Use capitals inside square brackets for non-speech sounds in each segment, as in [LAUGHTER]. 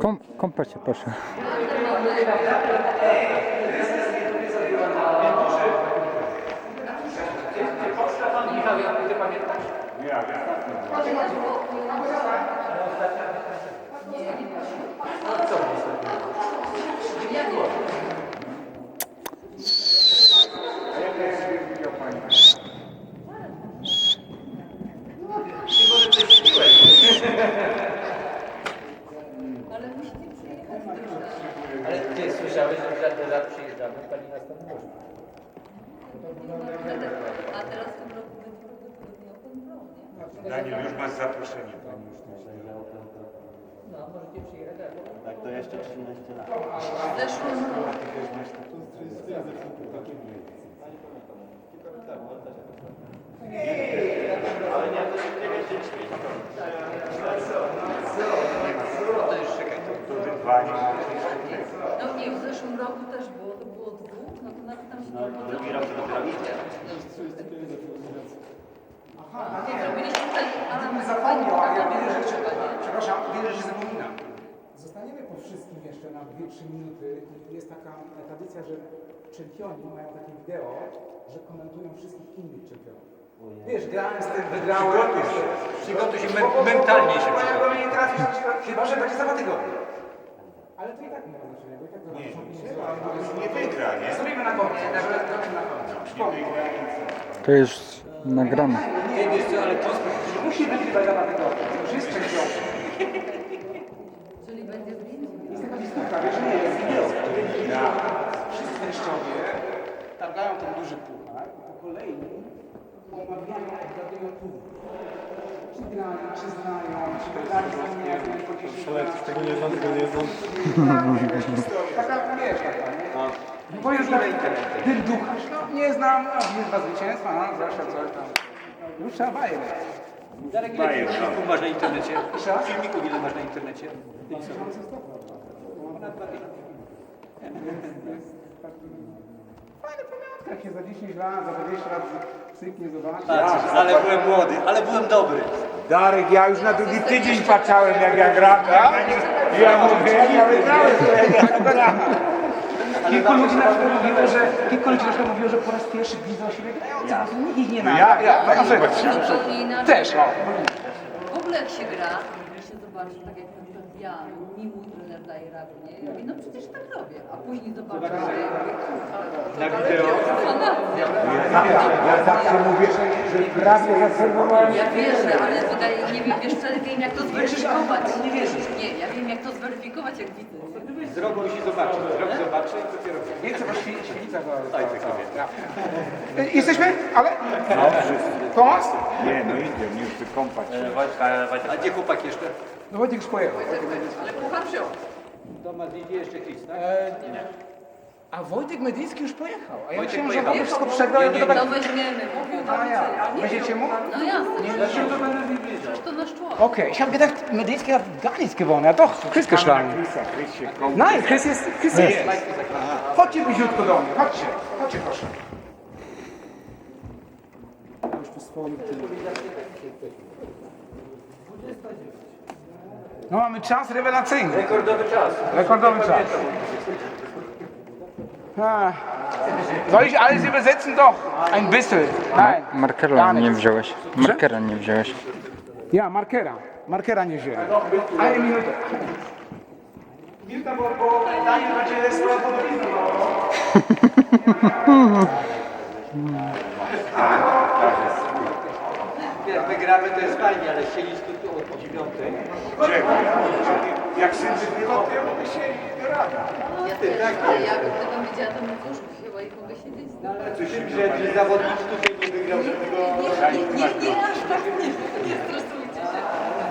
Kom, kąpać się proszę. Ale ty słyszałeś, że w żaden lat przyjeżdżamy, pani nas tam wozi. A teraz w tym roku będzie prawdopodobnie open prom, nie? Daniel, już masz zaproszenie. No, możecie przyjechać. tak. Tak, to jeszcze 13 lat. W zeszłym roku. Ale nie, to się nie To już czekaj, to, wyzwanie. No nie, w zeszłym roku też było, to było dwóch, no to nawet tam się No, drugi rok to dopiero widzę. Nie, zrobiliśmy tutaj Gdybym zapomniał, ale ja wiele rzeczy, przepraszam, wiele rzeczy zapominam. Zostaniemy po wszystkim jeszcze na 2-3 minuty. Jest taka tradycja, że czempioni mają takie wideo, że komentują wszystkich innych czempionów. Wiesz, grałem z tym, wygrałem. Przygotuj się. Przygotuj się Bo- bo- bo- mentalnie się bo- bo- przygotuj. nie trafisz, chyba że będzie za dwa tygodnie. Ale to i tak nie ma znaczenia, bo i tak Nie, nie, nie wygra, nie? Zrobimy na koniec, na koniec. Nic. To już nagrane. Nie wiesz co, ale to Musi. To już jest czempion. Czyli będzie zdjęcie. Jest taka listówka, wiesz, nie jest wideo. Wszyscy teściowie targają ten duży puchar i po kolei omawiają, odgadują. Czy grali, czy znają, czy z mnie, po 10 lat. Tego nie znam, tego nie znam. Taka, wiesz, taka, nie? Bo już tak, ten ducharz, no nie znam, no jest dwa zwycięstwa, no zawsze coś tam. Już trzeba bajer. Darek, ile Bajer, filmików masz na internecie? Jeszcze raz? Filmików ile masz na internecie? Fajna pamiątka, jak się za 10 lat, za 20 lat cyknie, zobaczy. Patrz, ale byłem młody, ale byłem dobry. Darek, ja już na drugi tydzień patrzałem jak ja gram. Ja, mówię, ja wygrałem, to ja gram. Kilku ludzi na przykład mówiło, że kilku ludzi na przykład mówiło, że po raz pierwszy widzą siebie grających. Nikt ich nie ma. Ja, ja, na przykład. Też, o. W ogóle jak się gra się zobaczy, tak jak na przykład ja, mi radę, nie? Ja mówię, no przecież tak robię. A później zobaczę, że ja mówię, kurwa, to Na dalej wideo. Ja zawsze mówię, że prawie zaserwowałem. Ja wierzę, ale wydaje, nie wiem, wiesz wcale wiem jak to zweryfikować. Nie wierzysz? Nie, ja wiem jak to zweryfikować, jak widzę. Wzrok musi zobaczyć, wzrok zobaczy i dopiero Nie chcę, bo świ- świeca go... Jesteśmy? Ale? No, wszyscy. Tomas? Nie, no idziemy już wykąpać. A gdzie chłopak jeszcze? No Wojtek już pojechał. Ale puchar wziął. Tomasz idzie jeszcze Chris, tak? E, a Wojtek Medyński już pojechał. A ja Wojtek myślałem, że pojechał. on wszystko przegrał. Ja to tak... No weźmiemy, mówił A ja. Weźmiecie mu? No jasne, Ja to będę przecież to nasz człowiek. Okay, ich habe gedacht, Medyński hat gar nichts gewonnen. Er hat doch Chris geschlagen. Nein, Chris jest, Chris jest. Chodźcie bliziutko do mnie, chodźcie, chodźcie proszę. Już po swoim No mamy czas rewelacyjny. Rekordowy czas. Rekordowy czas. Ah. Soll ich alles übersetzen? Doch, ein bisschen. Nein. Markera Gar nie wziąłeś. Markera nie wziąłeś. Ja, markera. Markera nie wziąłem. Eine Minute. Minuta, bo, bo swoją podobizną. Jak wygramy to jest fajnie, ale siedzieć tu, tu od dziewiątej. Czego? Jak syn wygrywa, to ja mogę się nie rada. Ja też, ale ja gdybym widziała, to bym już chyba i mogę siedzieć. Że że zawodnik tutaj nie wygrał żadnego... Nie, nie, nie, nie, aż tak nie, nie stresujcie się.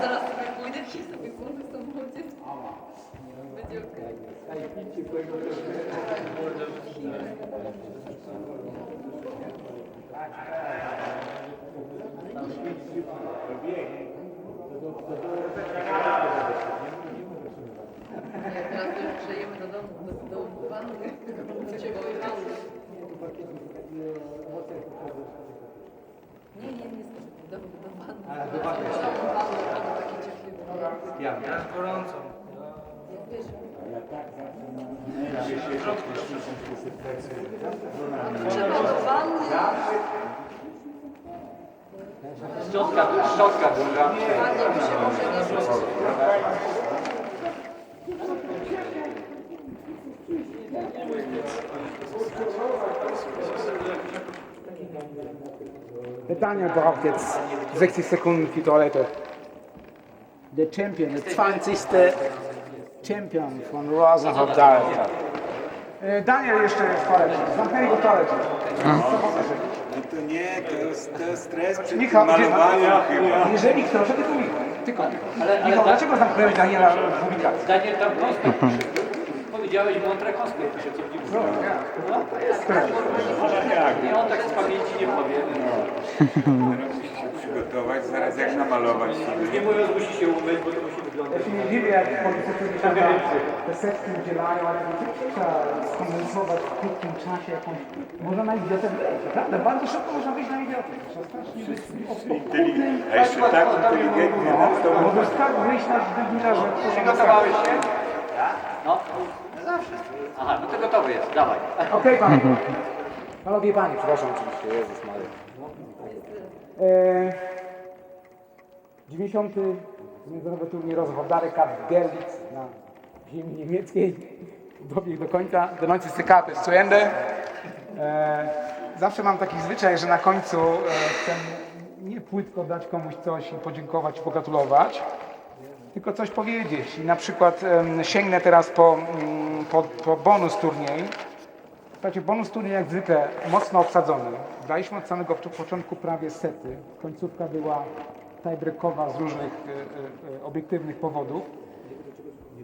Zaraz sobie pójdę i sobie włączę w samochodzie. Będzie okej. Jak teraz już przejemy do domu, do, do cię pojechały. Nie, nie, nie, do, do wanny. A, do. Do wanny, takie ciepłe. Ja, ja. Jak wiesz, Ja trzeba do wanny, Szczotka, szczotka duża. Der Daniel braucht jetzt 60 Sekunden für die Toilette. Der Champion, der 20. Champion von Rosenhop Daleka. E, Daniel jeszcze jest w toalecie. Zamknęli go w toalecie. Jest, stres przed Michał, malowaniem chyba. jeżeli ktoś, to tylko Michał. Tylko Michał. Ale- ale Michał, tak- dlaczego zamknąłeś Daniela w publikacji? Daniel tam konspekt. Powiedziałeś mądre konspekt nim No, ja. No to jest tak. I on tak z pamięci nie powie. Musi [LAUGHS] przygotować, zaraz jak namalować Już nie mówiąc, musi się umyć, bo to musi Ja wyglądać. się nie dziwię, jak politycy te setki udzielają, ale to trzeba skondensować w krótkim czasie jakąś... Można na idiotę wyjść, naprawdę? Bardzo szybko można wyjść na idiotę. Trzeba strasznie być. A jeszcze tak inteligentnie na to Możesz tak wyjść na debila, że... Przygotowałeś się? No. Zawsze. Aha, no to gotowy jest, dawaj. Okej, panie. Panowie panie, przepraszam oczywiście, Jezus Maria. E, 90. Międzynarodowy turniej rozwodzary Cup w Gerlitz na ziemi niemieckiej. Dobiegł do końca. Der 90. Cup jest zu Ende. E, zawsze mam taki zwyczaj, że na końcu e, chcę nie płytko dać komuś coś i podziękować i pogratulować, tylko coś powiedzieć. I na przykład sięgnę teraz po, mm, po, po bonus turniej. Słuchajcie, bonus turniej jak zwykle mocno obsadzony. Daliśmy od samego początku prawie sety. Końcówka była tiebreakowa z różnych e, e, obiektywnych powodów.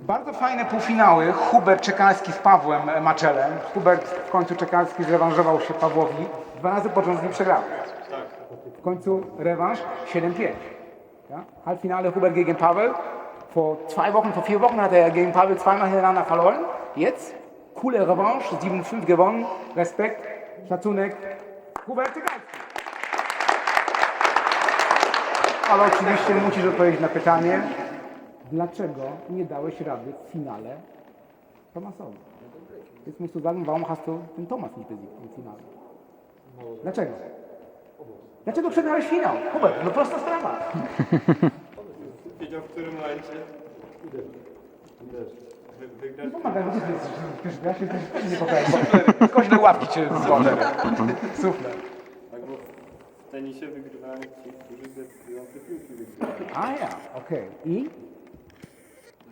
Bardzo fajne półfinały. Hubert Czekalski z Pawłem Maczelem. Hubert w końcu Czekalski zrewanżował się Pawłowi. Dwa razy pod rząd z nim przegrał. W końcu rewanż 7-5. Ja? Halbfinale Hubert gegen Pavel. Vor zwei Wochen, vor vier Wochen hat er gegen Pavel zweimal hintereinander verloren. Jetzt, coole Revanche, 7-5 gewonnen. Respekt, Szacunek. Hubert Czekalski. Ale oczywiście musisz odpowiedzieć na pytanie, dlaczego nie dałeś rady w finale Tomasowi? Jetzt musst du sagen, warum hast du den Thomas nicht besiegt im Finale? Dlaczego? Dlaczego przegrałeś finał? Hubert, no prosta sprawa. [LAUGHS] Wiedział w którym momencie wygrać. Nie pomagaj, bo ty jesteś, ja się też nie pokażę. Koźle łapki cię złożę. Sufle. Tenisie wygrywają ci, którzy decydują te piłki wygrywają. A ja, okej. I?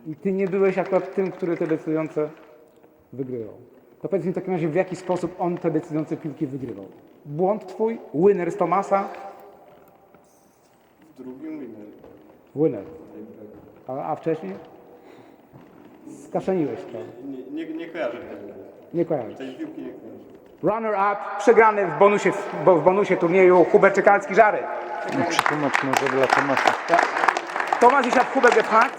I ty nie byłeś akurat tym, który te decydujące wygrywał. To powiedz mi w takim razie, w jaki sposób on te decydujące piłki wygrywał. Błąd twój, winner z Tomasa, W drugim winner. winner. A, a wcześniej? Skaszeniłeś to. Nie, nie, nie kojarzę tego. Nie kojarzysz. Tej piłki nie kojarzę. Runner-up, przegrany w bonusie, w bonusie turnieju Hubert Czekalski Żary. Przetłumacz może dla Tomasa. Thomas, ich habe Hubert gefragt,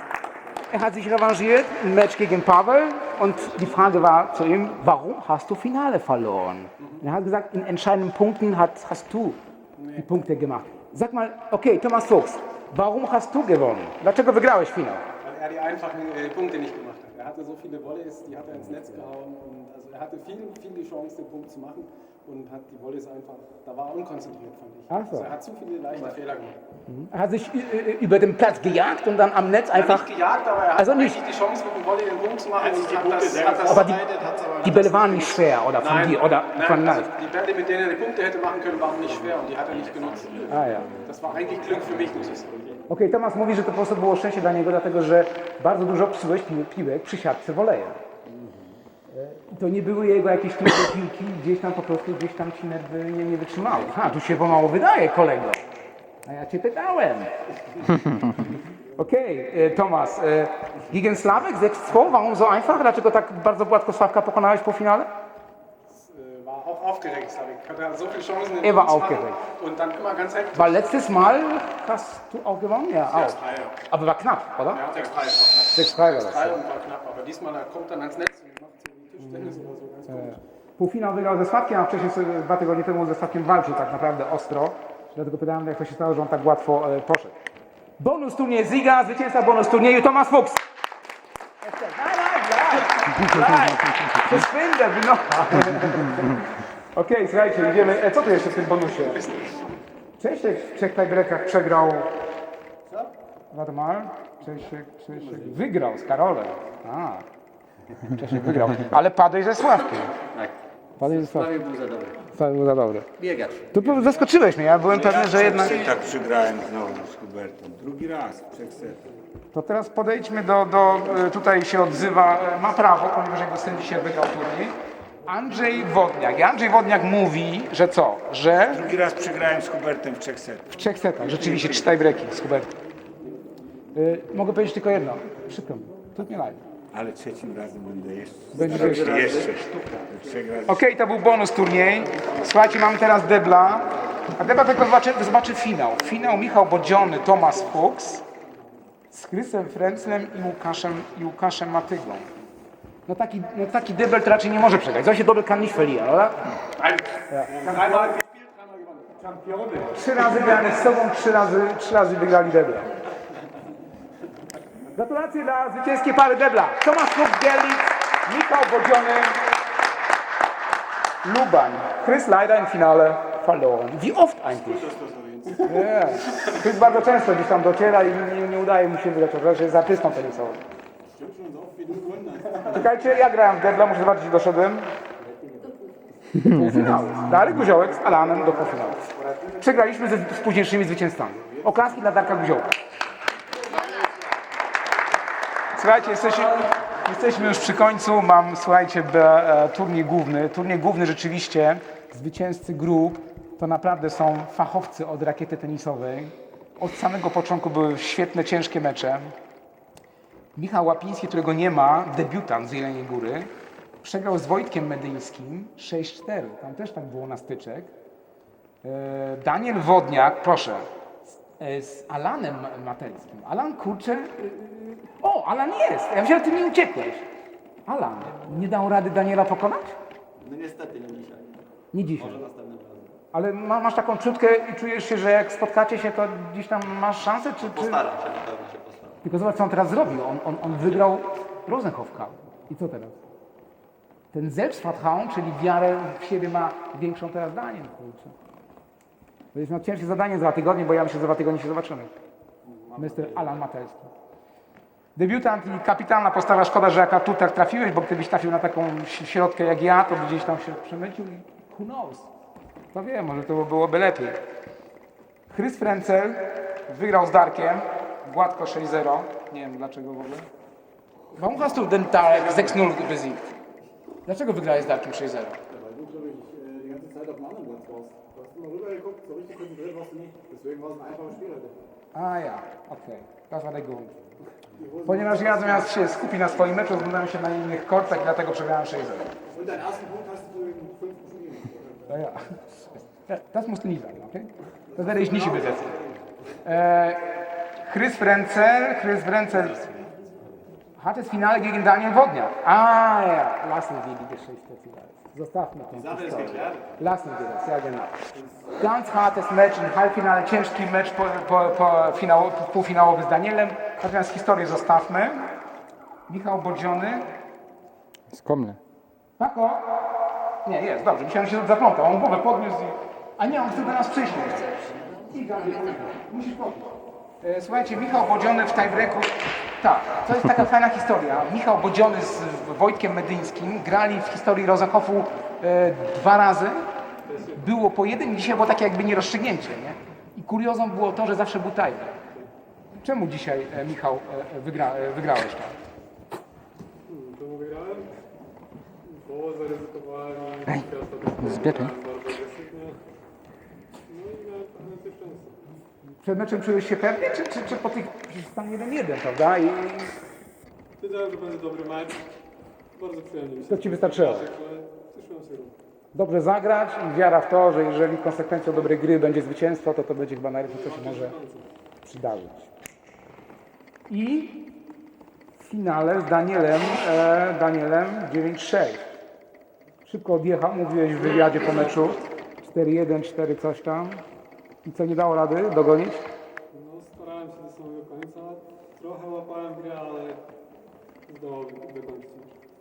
er hat sich revanchiert im Match gegen Pavel und die Frage war zu ihm, warum hast du Finale verloren? Und er hat gesagt, in entscheidenden Punkten hat, hast du die Punkte gemacht. Sag mal, okay, Thomas Fuchs, warum hast du gewonnen? Dlaczego wygrałeś finał? weil er die einfachen äh, Punkte nicht gemacht hat. Er hatte so viele Volleys, die hat er ins Netz gehauen er hatte viel, viel die Chance, den Punkt zu machen und hat die Volleys einfach, da war er unkonzentriert, fand ich. Ach so. Also er hat zu viele leichte Fehler gemacht. Er hat sich ü- ü- über den Platz gejagt und dann am Netz Er hat einfach... nicht gejagt, aber er hat Also nicht. die Chance, mit dem Volley den Punkt zu machen und die hat das, selber- hat das Aber die- aber Die Bälle waren nicht schwer oder von Nein, dir oder nein, von also die Bälle, mit denen er die Punkte hätte machen können, waren nicht schwer und die hat er nicht genutzt. Ah ja. Das war eigentlich Glück für mich, muss ich sagen. Okej, Tomasz mówi, że to po prostu było szczęście dla niego, dlatego że bardzo dużo psułeś pił- piłek przy siatce wolejem. E, to nie były jego jakieś tylko piłki, gdzieś tam po prostu, gdzieś tam ci nerwy nie, nie wytrzymały. Ha, tu się pomału wydaje, kolego. A ja cię pytałem. [LAUGHS] Okej, e, Tomasz, e, gegen Slavek 6-2, warum so einfach? Dlaczego tak bardzo gładko Sławka pokonałeś po finale? Aufgeregt, ich. Hatte so viele Chancen, Er war aufgeregt. und dann immer ganz hektisch. Weil letztes Mal hast du auch gewonnen? Ja, auch. Aber war knapp, oder? Ja, 6-3 war knapp. 6-3 war das. 3 und war knapp, aber diesmal kommt dann ans Netz Półfinał wygrał ze Sławkiem, a wcześniej sobie dwa tygodnie temu ze Sławkiem walczył tak naprawdę ostro. Dlatego pytałem, jak to się stało, że on tak łatwo e, poszedł. Bonus turniej Ziga, zwycięzca bonus turnieju Tomasz Fuchs. To spędzę, wynocha. Okej, słuchajcie, idziemy. E, co tu jeszcze w tym bonusie? Czesiek w trzech tiebreakach przegrał. Co? Waldemar? Czesiek, Czesiek wygrał z Karolem. A. Wygrał. Ale padłeś ze Sławkiem. Tak. Padłeś ze Sławkiem. Był za dobry. To było za dobre. Biegacz. To zaskoczyłeś mnie, ja byłem pewny, że jednak... tak przegrałem znowu z Hubertem. Drugi raz setach. To teraz podejdźmy do, do e, tutaj się odzywa, e, ma prawo, ponieważ jego syn dzisiaj wygrał turniej. Andrzej Wodniak. I Andrzej Wodniak mówi, że co? Że Drugi raz przegrałem z Hubertem w trzech setach. w trzech setach, rzeczywiście trzy tiebreaki z Hubertem. Y, mogę powiedzieć tylko jedno. Przykro mi. Tu nie live. Ale trzecim razem będę jeszcze. Będzie jeszcze. Jeszcze. Okej, to był bonus turniej. Słuchajcie, mamy teraz debla. A debla tylko zobaczy, zobaczy finał. Finał Michał Bodziony, Tomasz Fuchs z Chrysem Frenclem i Łukaszem, i Łukaszem Matyglą. No taki, no taki debel to raczej nie może przegrać. Solche Doppel kann nicht verlieren, oder? Trzy razy grali z sobą, trzy razy, trzy razy wygrali debla. Gratulacje dla zwycięskiej pary debla. Tomasz Gerlitz, Michał Bodziony, Lubań. Chris leider im Finale verloren. Wie oft eigentlich? Nie. Chris bardzo często gdzieś tam dociera i nie, nie udaje mu się wygrać, że jest artystą tenisowym. Czekajcie, ja grałem w debla, muszę zobaczyć, doszedłem. Półfinału. Darek Guziołek z Alanem do półfinału. Przegraliśmy ze, z późniejszymi zwycięzcami. Oklaski dla Darka Guziołka. Słuchajcie, jesteśmy, jesteśmy już przy końcu. Mam, słuchajcie, e, turniej główny. Turniej główny rzeczywiście, zwycięzcy grup to naprawdę są fachowcy od rakiety tenisowej. Od samego początku były świetne, ciężkie mecze. Michał Łapiński, którego nie ma, debiutant z Jeleniej Góry, przegrał z Wojtkiem Medyńskim 6-4. Tam też tak było na styczek. E, Daniel Wodniak, proszę, z, e, z Alanem Materskim. Alan, kurczę, o, Alan jest. Ja myślałem, ty mi uciekłeś. Alan, nie dał rady Daniela pokonać? No niestety nie dzisiaj. Nie dzisiaj. Następnym razem. Ale ma, masz taką czutkę i czujesz się, że jak spotkacie się, to gdzieś tam masz szansę? Czy, czy... Postaram się, na pewno się postaram. Tylko zobacz, co on teraz zrobił. On, on, on wygrał Rosenhof Cup. I co teraz? Ten Selbstvertrauen, czyli wiarę w siebie ma większą teraz Daniel. Kurczę. To jest no, ciężkie zadanie za dwa tygodnie, bo ja myślę, że za dwa tygodnie się zobaczymy. Mr. Alan Matelski. Debiutant i kapitalna postawa. Szkoda, że jaka tu tak trafiłeś, bo gdybyś trafił na taką środkę jak ja, to by gdzieś tam się przemycił i who knows. To wiem, może to byłoby lepiej. Chris Frenzel wygrał z Darkiem, gładko 6-0. Nie wiem dlaczego w ogóle. Warum hast du den Darek 6-0 besiegt? Dlaczego wygrałeś z Darkiem 6-0? Weil du, glaube ich, die ganze Zeit auf dem anderen Platz warst. Du hast immer rübergeguckt, so richtig konzentriert warst du nicht. Deswegen war es ein einfaches Spiel heute. A ja, okej. Das war der Grund. Ponieważ ja zamiast się skupić na swoim meczu, oglądałem się na innych kortach i dlatego przegrałem 6-0. Und deinen ersten Punkt hast du in fünf Spielen. Ja. Das musst du nie sagen, okay? Das werde ich nicht übersetzen. Äh, Chris Frenzel, Chris Frenzel hat das Finale gegen Daniel Wodniak. Ah ja, lassen wir die Geschichte vielleicht. Zostawmy tę historię. Lassen wir das, ja genau. Ganz hartes mecz, Halbfinale, ciężki mecz po, po, po finał, półfinałowy z Danielem. Natomiast historię zostawmy. Michał Bodziony, Skomny. Pako? Nie, jest, dobrze, myślałem, że się zaplątał. On głowę podniósł i... A nie, on chce do nas przyjść. Iga, musisz podnieść. Słuchajcie, Michał Bodziony w tiebreaku... Tak, to jest taka fajna historia. Michał Bodziony z Wojtkiem Medyńskim grali w historii Rosenhofu e, dwa razy. Było po jeden i dzisiaj było takie jakby nierozstrzygnięcie, nie? I kuriozą było to, że zawsze był tiebreak. Czemu dzisiaj, e, Michał, e, wygra, e, wygrałeś tam? Czemu wygrałem? Bo zaryzykowałem Ej, ostatecznie zbieraj. bardzo agresywnie. No i miałem trochę tej szczęścia. Przed meczem czułeś się pewnie, czy, czy, czy po tych tam 1-1, prawda? I Wiedziałem, że będzie dobry mecz. Bardzo przyjemnie mi się to ci wystarczyło. Cieszyłem się. Dobrze zagrać i wiara w to, że jeżeli konsekwencją dobrej gry będzie zwycięstwo, to to będzie chyba najlepiej, co się może przydarzyć. I w finale z Danielem, e, Danielem 9-6. Szybko odjechał, mówiłeś w wywiadzie po meczu. 4-1, 4 coś tam. I co, nie dało rady dogonić? No, starałem się do samego końca. Trochę łapałem grę, ale zdołałem wykończyć.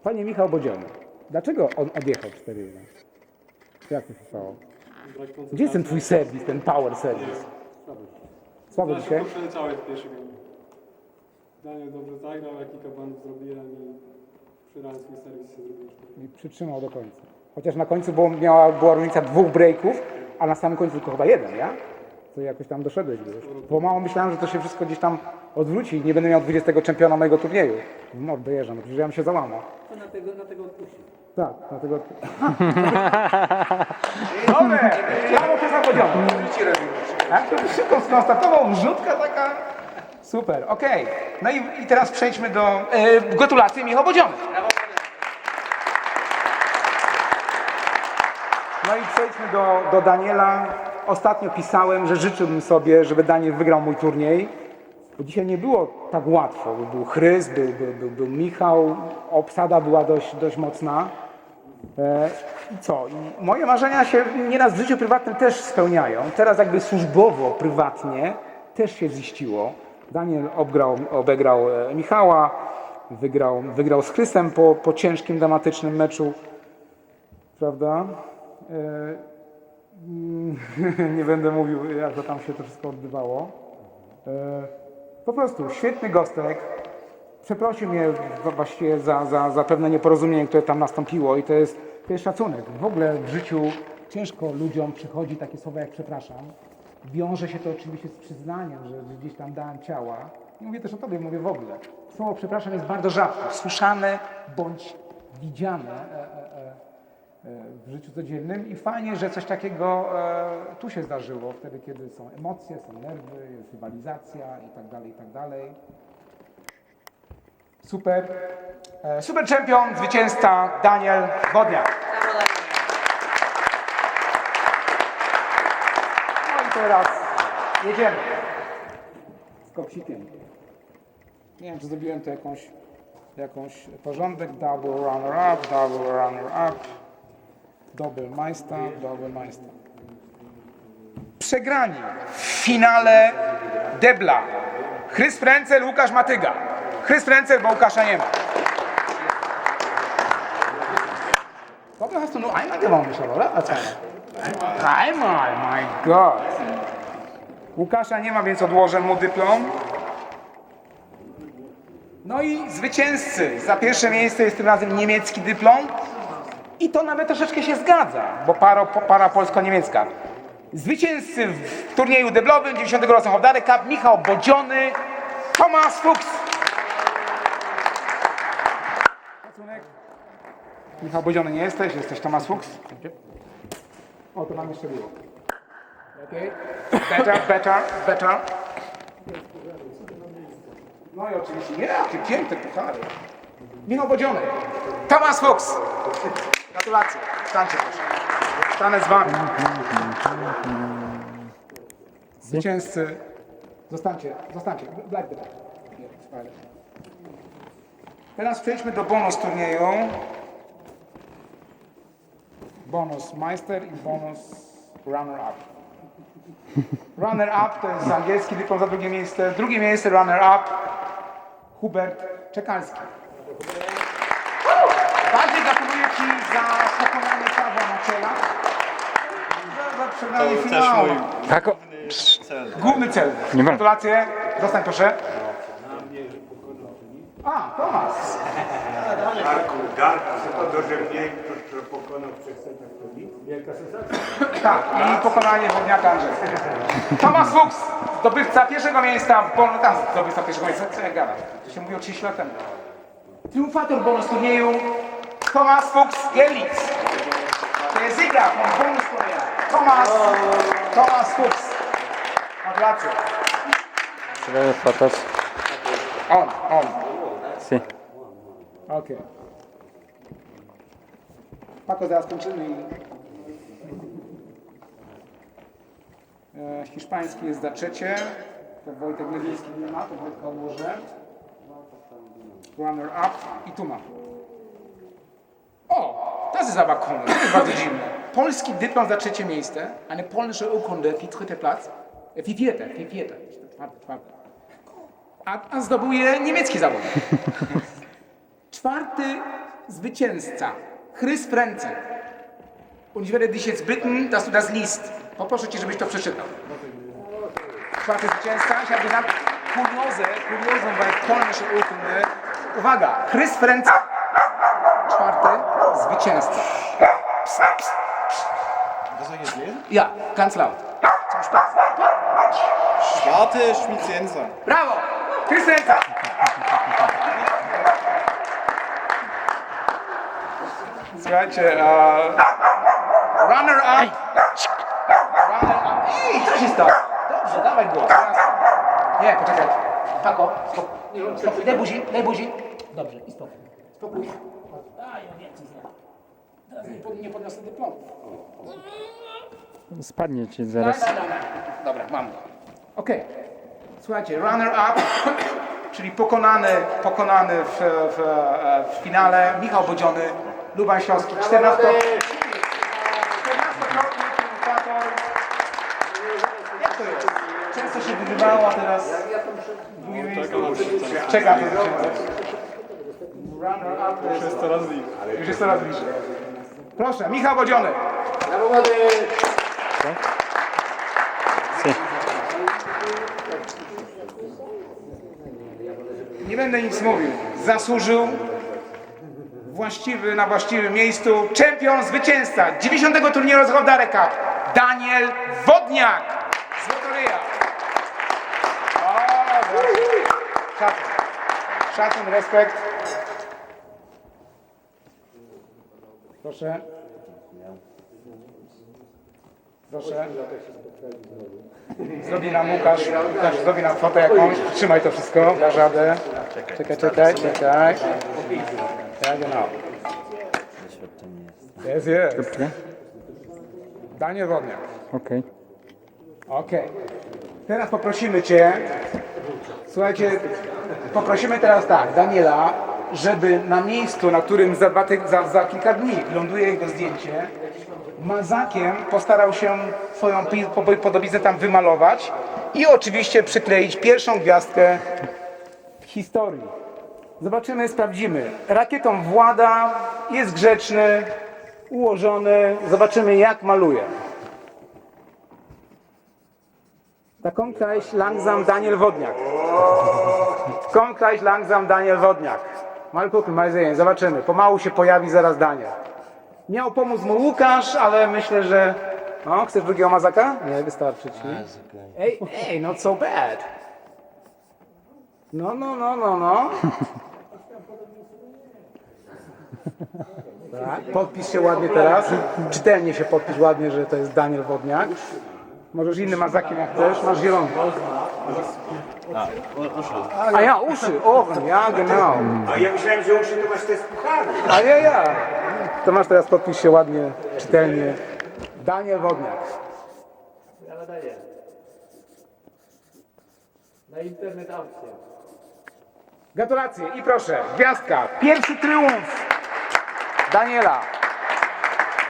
Panie Michał Bodziony, dlaczego on odjechał 4 Jak to się stało? Gdzie jest ten twój serwis, ten power serwis? Słabo dzisiaj? Proszę całe pierwszego dnia. Daniel dobrze zagrał, ja kilka błędów zrobiłem i przyrałem swój serwis się zrobił cztery. I przytrzymał do końca. Chociaż na końcu było, miała, była różnica dwóch breaków, a na samym końcu tylko chyba jeden, ja? To jakoś tam doszedłeś, wiesz. Pomału myślałem, że to się wszystko gdzieś tam odwróci i nie będę miał 20 czempiona mojego turnieju. W mordę jeżdżam, przecież ja bym się załamał. To na tego, na tego odpuścił. Tak, dlatego... [LAUGHS] Dobre! Brawo, to zawodzione. Tak, to szybko skonstatował, wrzutka taka... Super, okej. No i, i teraz przejdźmy do e, gratulacji Michał Bodziony. No i przejdźmy do, do Daniela. Ostatnio pisałem, że życzyłbym sobie, żeby Daniel wygrał mój turniej. Bo dzisiaj nie było tak łatwo. Był Chrys, był, był, był, był Michał, obsada była dość, dość mocna. E, co? I moje marzenia się nieraz w życiu prywatnym też spełniają. Teraz jakby służbowo, prywatnie też się ziściło. Daniel obgrał, obegrał e, Michała, wygrał, wygrał z Chrysem po, po ciężkim, dramatycznym meczu. Prawda? Mm, [LAUGHS] nie będę mówił, jak to tam się to wszystko odbywało. E, po prostu świetny gostek. Przeprosił mnie właściwie za, za, za pewne nieporozumienie, które tam nastąpiło i to jest, to jest szacunek. W ogóle w życiu ciężko ludziom przychodzi takie słowa jak przepraszam. Wiąże się to oczywiście z przyznaniem, że, gdzieś tam dałem ciała. Nie mówię też o tobie, mówię w ogóle. Słowo przepraszam jest bardzo rzadko słyszane bądź widziane e, e, w życiu codziennym i fajnie, że coś takiego e, tu się zdarzyło, wtedy kiedy są emocje, są nerwy, jest rywalizacja i tak dalej, i tak dalej. Super. E, Super czempion, zwycięzca Daniel Wodniak. No i teraz jedziemy z koksikiem. Nie wiem, czy zrobiłem to jakąś, jakąś porządek. Double runner up, double runner up. Double majsta, double majsta. Przegrani w finale debla. Chrys Frencel, Łukasz Matyga. Chrys Frencel, bo Łukasza nie ma. Warum hast du nur einmal gewonnen, Michel, oder? Zweimal. Dreimal, mein Gott. Łukasza nie ma, więc odłożę mu dyplom. No i zwycięzcy. Za pierwsze miejsce jest tym razem niemiecki dyplom. I to nawet troszeczkę się zgadza, bo para, para polsko-niemiecka. Zwycięzcy w turnieju deblowym 90 roku Howdary Cup Michał Bodziony, Tomasz Fuchs. Michał Bodziony nie jesteś, jesteś Tomasz Fuchs. O, to nam jeszcze było. Okay. Better, better, better. No i oczywiście, nie, jakie piękne puchary. Michał Bodziony, Tomasz Fuchs. Gratulacje. Stańcie proszę. Stanę z wami. Zwycięzcy. Zostańcie, zostańcie. Black Better. Nie, fajnie. Teraz przejdźmy do bonus turnieju. Bonus Meister i bonus Runner Up. Runner Up to jest angielski dyplom za drugie miejsce. Drugie miejsce Runner Up Hubert Czekalski. Przegranie To też finału. mój o, cel. Główny cel. Nie ma. Gratulacje. Zostań proszę. A, Tomasz. Darku, Darku, to dożegnięcie, to pokonał przez ten to nic. Wielka sensacja. Tak, i pokonanie Wodniaka Andrzeja. Tomasz Fuchs, zdobywca pierwszego miejsca w bonus... Tam, zdobywca pierwszego miejsca, co ja gadam? To się mówiło 30 lat temu. Triumfator bonus turnieju Tomasz Fuchs Gerlitz. Der Sieger vom Bonusturnier. Thomas, Thomas Fuchs. Gratulacje. Tres fotos. On, on. Sí. Okej. Pako, zaraz kończymy i... E, hiszpański jest za trzecie. To Wojtek Lewiński nie ma, to Wojtka odłożę. Runner up i tu ma. O! Ist aber komisch, to jest bardzo dziwne. Polski dyplom za trzecie miejsce, eine polnische Urkunde, wie dritte Platz, wie vierte, wie vierte, czwarte, czwarte. A, a zdobuje niemiecki zawodnik. [LAUGHS] Czwarty zwycięzca, Chris Frenzel. Und ich werde dich jetzt bitten, dass du das liest. Poproszę cię, żebyś to przeczytał. Czwarty zwycięzca, ich habe gesagt, Kuriose, Kuriosum, weil polnische Urkunde. Uwaga, Chris Frenzel. Czwarty zwycięzca. Ja, ganz laut. Zum Spaß. Schwarte Schmidt-Jenser. Brawo! Chris Frenzel. Słuchajcie, e, runner up. Runner up. Ej, co się stało? Dobrze, dawaj głos. Nie, poczekaj. Pako, spokój. Spokój, daj buzi, daj buzi. Dobrze, i spokój. Spokój. Ja znam. Teraz nie pod- nie podniosę dyplomu. Spadnie ci zaraz. daj, daj, daj. Dobra, mam go. Okej. Słuchajcie, runner up, [COUGHS] czyli pokonany, pokonany w, w, w finale Michał Bodziony, Luban Śląski, 14 14-krotny triumfator. Jak to jest? Często się wygrywało, a teraz drugie miejsce. Czekam na zwycięstwo. Runner up To jest coraz bliżej. już jest coraz bliżej. Proszę, Michał Bodziony. Si. Nie będę nic mówił. Zasłużył właściwy, na właściwym miejscu. Czempion, zwycięzca 90. turnieju z Holdare Cup. Daniel Wodniak z. O, brawo. Szacun. Szacun, respekt. Proszę. Proszę. Zrobi nam Łukasz, Łukasz zrobi nam fotę jakąś, trzymaj to wszystko, dasz radę. Czekaj, czekaj, czekaj. Ja, genau. Jest, jest. Dobrze? Daniel Wodniak. Okej. Okej. Teraz poprosimy Cię, słuchajcie, poprosimy teraz tak, Daniela, żeby na miejscu, na którym za, dwa za, za kilka dni ląduje jego zdjęcie, mazakiem postarał się swoją podobiznę tam wymalować i oczywiście przykleić pierwszą gwiazdkę w historii. Zobaczymy, sprawdzimy. Rakietą włada, jest grzeczny, ułożony. Zobaczymy, jak maluje. Kommt gleich langsam Daniel Wodniak. Kommt gleich langsam Daniel Wodniak. Mal gucken, mal sehen, zobaczymy. Pomału się pojawi zaraz Daniel. Miał pomóc mu Łukasz, ale myślę, że... No, chcesz drugiego mazaka? Nie, wystarczy ci. Ej, ej, not so bad. No, no, no, no, no. Tak, podpisz się ładnie teraz. Czytelnie się podpisz ładnie, że to jest Daniel Wodniak. Możesz innym mazakiem jak chcesz, masz zielony. A ja, uszy, ohren, ja, genau. A ja myślałem, że uszy to masz te z puchary. A ja, ja. To masz teraz podpisz się ładnie, czytelnie. Daniel Wodniak. Na internet aukcja. Gratulacje i proszę, gwiazdka, pierwszy triumf Daniela.